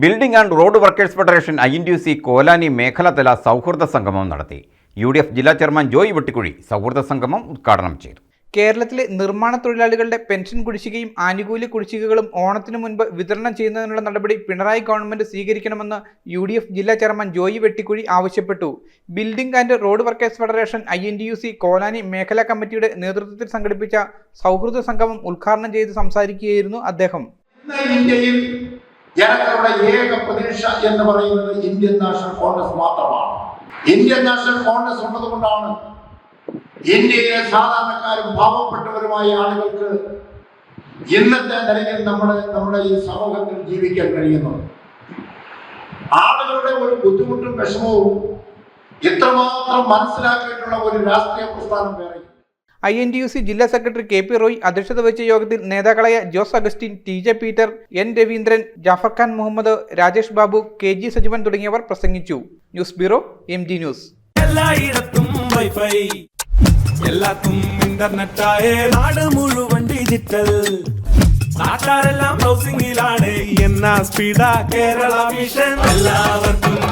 Building and road workers federation I N D C Kolani മേഖലാതല സൗഹൃദ സംഗമം നടത്തി. U D F ജില്ലാ chairman Joy Vettikuzhi സൗഹൃദ സംഗമം ഉദ്ഘാടനം ചെയ്തു. കേരളത്തിലെ നിർമ്മാണ തൊഴിലാളികളുടെ പെൻഷൻ കുടിശ്ശികയും ആനുകൂല്യ കുടിശ്ശികകളും ഓണത്തിനു മുൻപ് വിതരണം ചെയ്യുന്നതിനുള്ള നടപടി പിണറായി ഗവൺമെന്റ് സ്വീകരിക്കണമെന്ന് യു ഡി എഫ് ജില്ലാ ചെയർമാൻ ജോയി വെട്ടിക്കുഴി ആവശ്യപ്പെട്ടു. Building and road workers federation I N D U C Kolani മേഖലാ കമ്മിറ്റിയുടെ നേതൃത്വത്തിൽ സംഘടിപ്പിച്ച സൗഹൃദ സംഗമം ഉദ്ഘാടനം ചെയ്ത് സംസാരിക്കുകയായിരുന്നു അദ്ദേഹം. ജനങ്ങളുടെ ഏക പ്രതീക്ഷ എന്ന് പറയുന്നത് ഇന്ത്യൻ നാഷണൽ കോൺഗ്രസ് മാത്രമാണ്. ഇന്ത്യൻ നാഷണൽ കോൺഗ്രസ് ഉള്ളതുകൊണ്ടാണ് ഇന്ത്യയിലെ സാധാരണക്കാരും പാവപ്പെട്ടവരുമായ ആളുകൾക്ക് ഇന്നത്തെ നിലയിൽ നമ്മുടെ നമ്മുടെ ഈ സമൂഹത്തിൽ ജീവിക്കാൻ കഴിയുന്നത്. ആളുകളുടെ ഒരു ബുദ്ധിമുട്ടും വിഷമവും ഇത്രമാത്രം മനസ്സിലാക്കിയിട്ടുള്ള ഒരു രാഷ്ട്രീയ പ്രസ്ഥാനം വേറെ I N T U C ജില്ലാ സെക്രട്ടറി കെ പി റോയ് അധ്യക്ഷത വഹിച്ച യോഗത്തിൽ നേതാക്കളായ Jose Augustin T J Peter N Raveendran Jaffar Khan Muhammad Rajesh Babu K G Sajeevan തുടങ്ങിയവർ പ്രസംഗിച്ചു. News bureau M G news. Wifi. നാട് മുഴുവൻ നാട്ടാരെല്ലാം സ്പീഡാ കേരള മിഷൻ എല്ലാവർക്കും